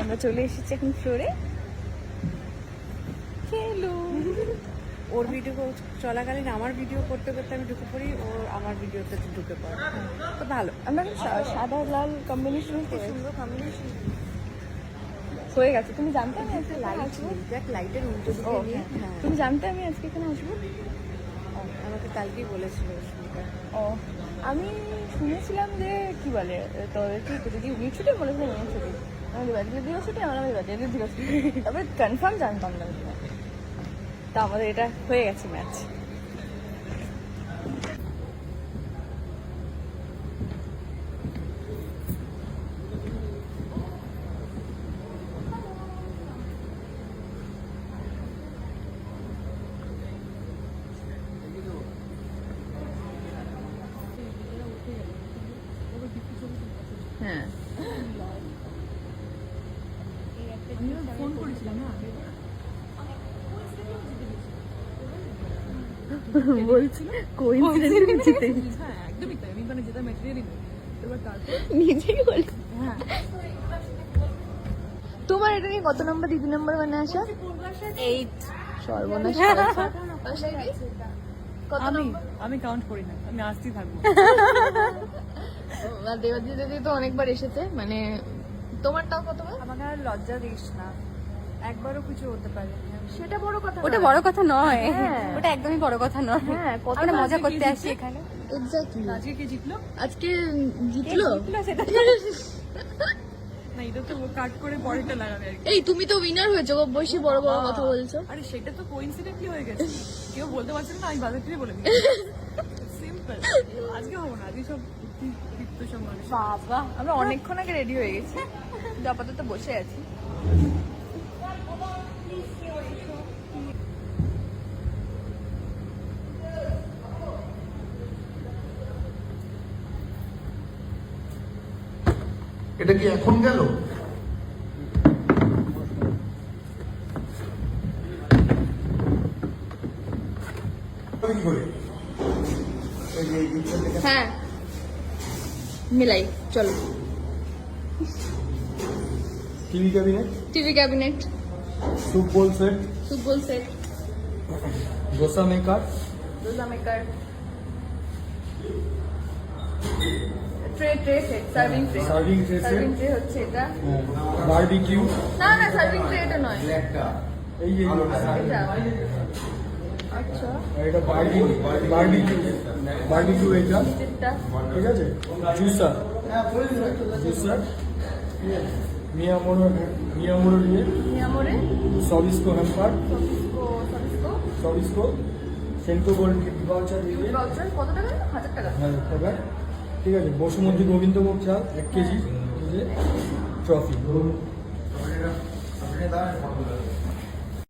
আমরা চলে এসেছি এখন ফ্লোরে। হ্যালো ওর ভিডিও চলাকালীন আমার ভিডিও করতে করতে আমি ঢুকে পড়ি ও আমার ভিডিওতে ঢুকে পড়ে। তো ভালো। আমরা সাদা লাল কম্বিনেশন সুন্দর কম্বিনেশন হয়ে গেছে। তুমি জানতে আমি আজকে লাইট লাইটের উল্টো দিকে হ্যাঁ। হ্যাঁ। তুমি জানতে আমি আজকে এখানে আসব? আমাকে কালকেই বলেছিল ও, আমি শুনেছিলাম যে, কি বলে তোদের কি তোদের কি উইক ছুটি বলেছিলাম উইক ছুটি। আমাদের বাড়িতে দিও ছুটি? আমার আমাদের বাড়িতে দিও ছুটি তারপরে কনফার্ম জানতাম না। তা আমাদের এটা হয়ে গেছে ম্যাচ হ্যাঁ। বলছি কোইন্সিডেন্ট জিতে। হ্যাঁ একদমই তাই আমি মানে যেটা এবার তারপর? নিজেই বলি হ্যাঁ। তোমার এটা নিয়ে কত নম্বর দিদি নম্বর মানে আসা? এইট সর্বনাশ কত আমি আমি কাউন্ট করি না আমি আসতেই থাকব। দেবাদি দিদি তো অনেকবার এসেছে মানে তোমারটাও কতবার? আমাকে আর লজ্জা দিস না। একবারও কিছু হতে পারে সেটা বড় কথা ওটা বড় কথা নয়। হ্যাঁ। ওটা একদমই বড় কথা নয়। হ্যাঁ কত আমরা মজা করতে আসি এখানে। এক্স্যাক্টলি আজকে কে জিতলো? আজকে জিতলো? সেটা তো কাট করে পরেরটা লাগাবে আর কি। এই তুমি তো উইনার হয়েছো গো বসে বড় বড় কথা বলছো। আরে সেটা তো কোইন্সিডেন্টলি হয়ে গেছে। কেউ বলতে পারছে না আমি বাজার থেকে বলে দিই। সিম্পল আজকে হব না আজকে সব বাবা আমরা অনেকক্ষণ আগে রেডি হয়ে গেছি। আপাতত বসে আছি। এটা কি এখন গেল? হ্যাঁ। মিলাই চলো। TV cabinet? TV cabinet. Soup bowl set? Soup bowl set. Dosa maker? Dosa maker. Tray tray set serving tray serving tray serving tray হচ্ছে এটা। বারবিকিউ না না সার্ভিং ট্রে এটা নয়। এই যে এটা। আচ্ছা। এটা বারবি বারবিকিউ বারবিকিউ এটা। এটা ঠিক আছে? জুসার জুসার দিয়ে। নিয়ামরে সবিস্কো হ্যাম্পার সবিস্কো সেন্টো গোল্ড গিফট ভাউচার দিয়ে। ভাউচার কত টাকা? হাজার টাকা। হাজার টাকা। ঠিক আছে বসুমতী গোবিন্দভোগ চাল এক কেজি ট্রফি।